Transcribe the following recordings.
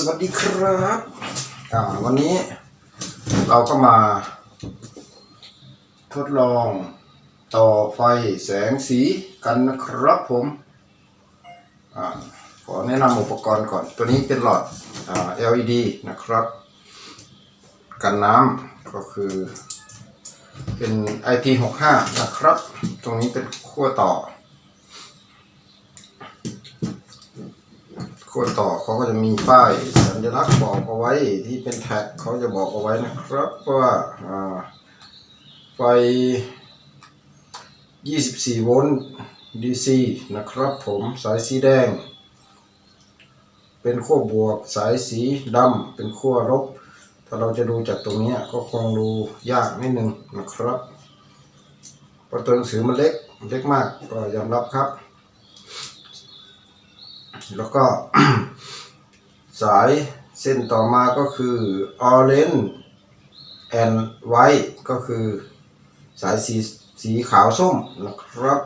สวัสดีครับอ่าวันนี้เราก็มา ทดลองต่อไฟแสงสีกันนะครับผมอขอแนะนำอุปกรณ์ก่อน ตัวนี้เป็นหลอดอ LED นะครับ กันน้ำก็คือเป็น IP65 นะครับ ตรงนี้เป็นขั้วต่อ ขั้วต่อเขาก็จะมีป้ายสัญลักษณ์บอกเอาไว้ที่เป็นแท็กเขาจะบอกเอาไว้นะครับว่าไฟ 24 โวลต์ DC นะครับผมสายสีแดง เป็นขั้วบวก สายสีดำเป็นขั้วลบ ถ้าเราจะดูจากตรงนี้ก็คงดูยากนิดนึงนะครับเพราะตัวหนังสือมันเล็กเล็กมากก็ยอมรับครับ แล้วก็สายเส้นต่อมาก็คือ orange and white ก็คือสายสีสีขาวส้มนะครับ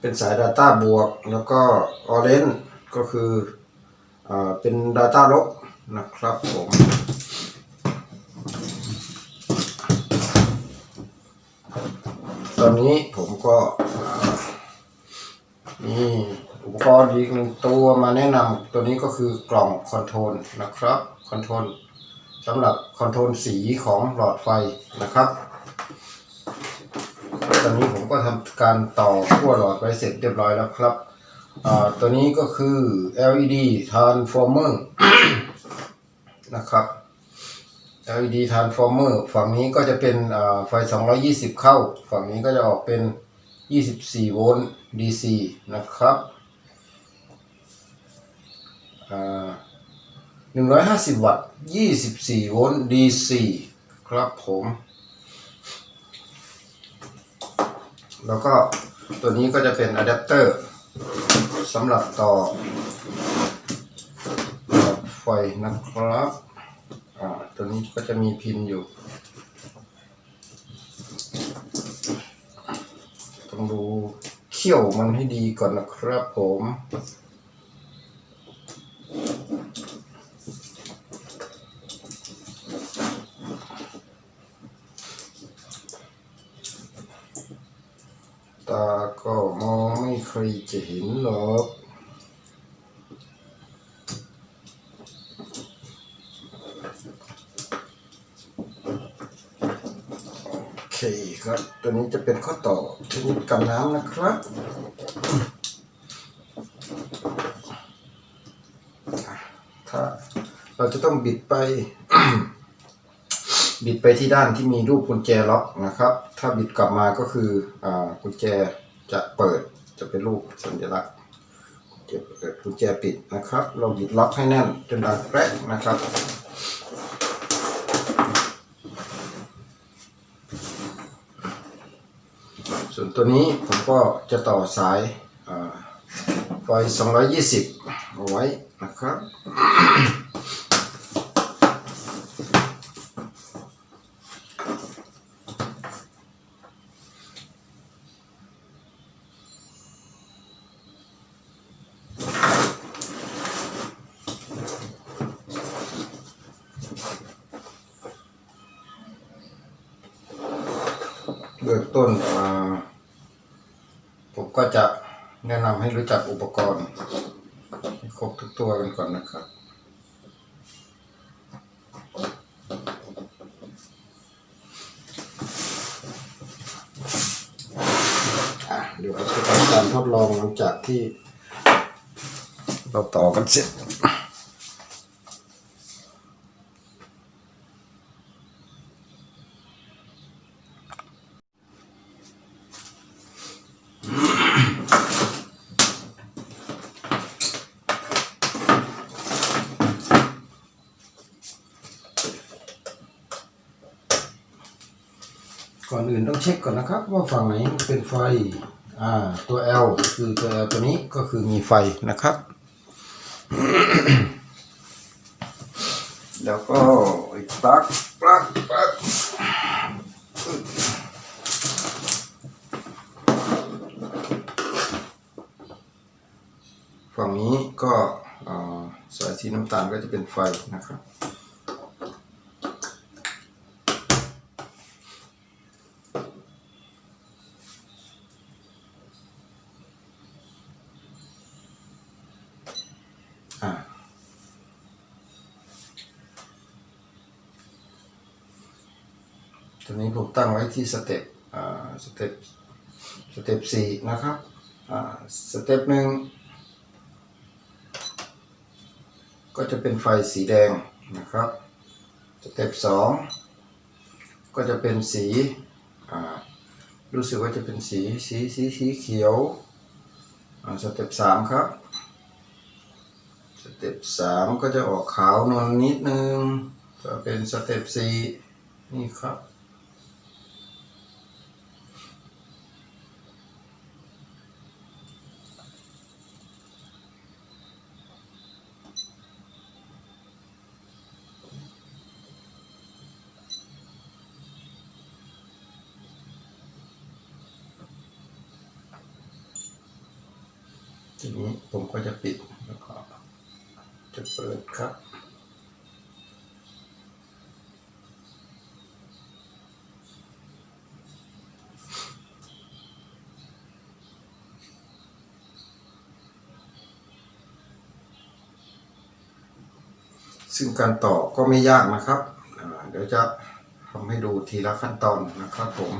เป็นสาย Data บวก แล้วก็ orange ก็คืออาเป็น Data ลบนะครับผมตอนนี้ผมก็อ่ามี อีกหนึ่งตัวมาแนะนำตัวนี้ก็คือกล่องคอนโทรลนะครับคอนโทรลสำหรับคอนโทรลสีของหลอดไฟนะครับ ตอนนี้ผมก็ทำการต่อขั้วหลอดไว้เสร็จเรียบร้อยแล้วครับตัวนี้ก็คือ LED transformer นะครับ LED transformer ฝั่งนี้ก็จะเป็นอ่าไฟ 220 เข้า ฝั่งนี้ก็จะออกเป็น 24 โวลต์ DC นะครับ หนึ่งร้อ่า150วัตต์24โวลต์ DC ครับผม แล้วก็ตัวนี้ก็จะเป็นอะแดปเตอร์สำหรับต่อไฟนะครับ อ่า ตัวนี้ก็จะมีพินอยู่ ต้องดูเขี้ยวมันให้ดีก่อนนะครับผม ตาก็มองไม่เคยจะเห็นหรอกโอเคครับตัวนี้จะเป็นข้อต่อชนิดกันน้ำนะครับถ้าเราจะต้องบิดไป บิดไปที่ด้านที่มีรูปกุญแจล็อกนะครับ ถ้าบิดกลับมาก็คืออกุญแจจะเปิดจะเป็นรูปสัญลักษณ์กุญแจเปิดกุญแจปิดนะครับ เราบิดล็อกให้แน่นจนดังแกรกนะครับส่วนตัวนี้ผมก็จะต่อสายไฟ220 เอาไว้นะครับ เบื้องต้นผมก็จะแนะนำให้รู้จักอุปกรณ์ครบทุกตัวกันก่อนนะครับ เดี๋ยวเราจะทำการทดลองหลังจากที่เราต่อกันเสร็จ ก่อนอื่นต้องเช็คก่อนนะครับ ว่าฝั่งไหนเป็นไฟอ่าตัว L คือตัว L ตัวนี้ก็คือมีไฟนะครับ แล้วก็อีกปลั๊กปลั๊กปลั๊กฝั่งนี้ก็สายสีน้ำตาลก็จะเป็นไฟนะครับ ตัวนี้ผมตั้งไว้ที่สเต็ปสเต็ปสเต็ปสี่นะครับสเต็ปหนึ่งก็จะเป็นไฟสีแดงนะครับสเต็ปสองก็จะเป็นสีรู้สึกว่าจะเป็นสีสีสีสีเขียวสเต็ปสามครับสเต็ปสามก็จะออกขาวนวลนิดนึงก็เป็นสเต็ปสี่นี่ครับ ทีนี้ผมก็จะปิดแล้วก็จะเปิดครับซึ่งการต่อก็ไม่ยากนะครับ เดี๋ยวจะทำให้ดูทีละขั้นตอนนะครับผม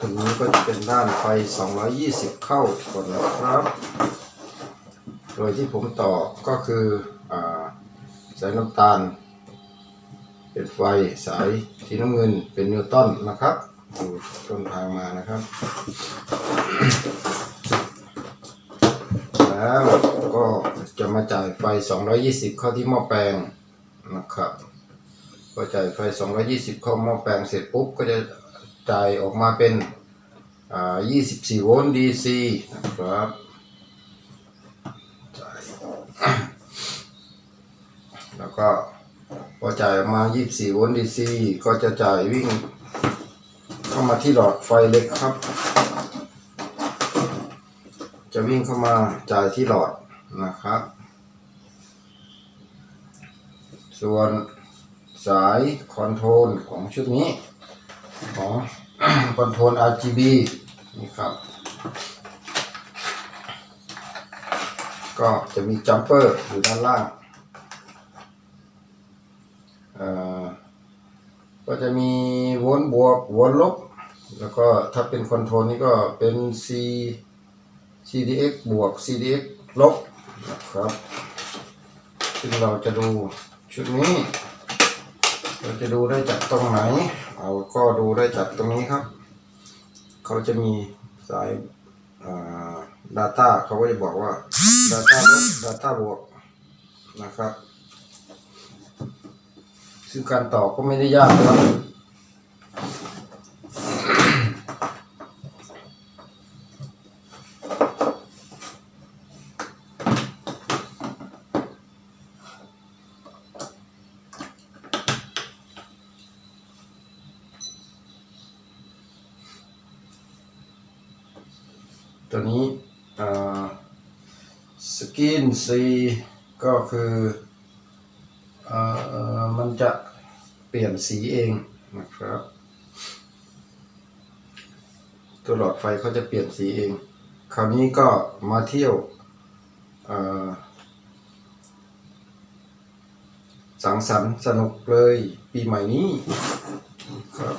ตรงนี้ก็จะเป็น ด้านไฟ 220 เข้าก่อนนะครับ โดยที่ผมต่อก็คืออสายน้ำตาล เป็นไฟสายสีน้ำเงินเป็นนิวตันนะครับดูต้นทางมานะครับ แล้วก็จะมาจ่ายไฟ 220 เข้าที่หม้อแปลงนะครับพอจ่ายไฟ 220 เข้าหม้อแปลงเสร็จปุ๊บก็จะจ่ายออกมาเป็น 24 โวลต์ DC นะครับแล้วก็พอจ่ายมา 24 โวลต์ DC ก็จะจ่ายวิ่งเข้ามาที่หลอดไฟเล็กครับ จะวิ่งเข้ามาจ่ายที่หลอดนะครับ ส่วนสายคอนโทรลของชุดนี้ของ คอนโทรล RGB นี่ครับ ก็จะมีจัมเปอร์อยู่ด้านล่างอ่อก็จะมีวลต์บวกวลต์ลบ แล้วก็ถ้าเป็นคอนโทรลนี่ก็เป็น C CDX บวก CDX ลบนะครับ ซึ่งเราจะดูชุดนี้ เราจะดูได้จากตรงไหนเราก็ดูได้จากตรงนี้ครับ เขาจะมีสายดัตต้าเขาก็จะบอกว่า Data ลบ Data บวกนะครับ ซึ่งการต่อก็ไม่ได้ยากครับ ตัวนี้สกินซีก็คืออมันจะเปลี่ยนสีเองนะครับ ตัวหลอดไฟเขาจะเปลี่ยนสีเอง คราวนี้ก็มาเที่ยวสังสรรค์สนุกเลยปีใหม่นี้ครับ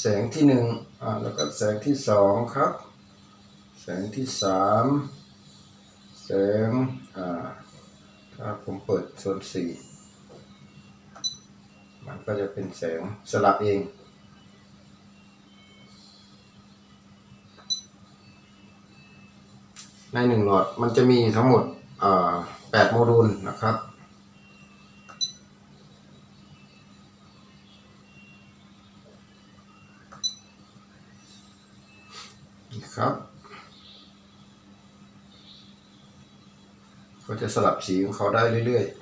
แสงที่หนึ่งอ่าแล้วก็แสงที่สองครับ แสงที่สามแสงอ่าถ้าผมเปิดโซนสี่มันก็จะเป็นแสงสลับเองในหนึ่งหลอดมันจะมีทั้งหมดแปดโมดูลนะครับ ครับ ก็จะสลับสีของเขาได้เรื่อยๆ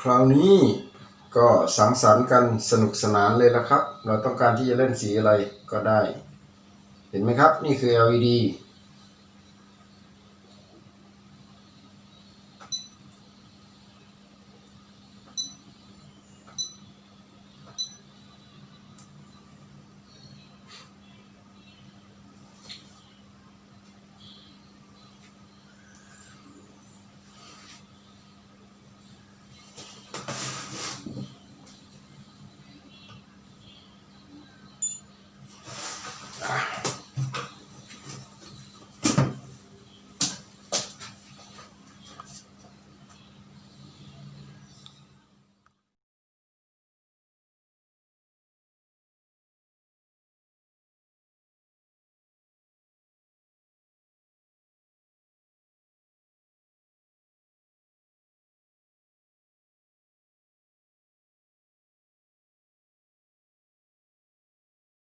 คราวนี้ก็สังสรรค์กันสนุกสนานเลยละครับ เราต้องการที่จะเล่นสีอะไรก็ได้ เห็นไหมครับ นี่คือ LED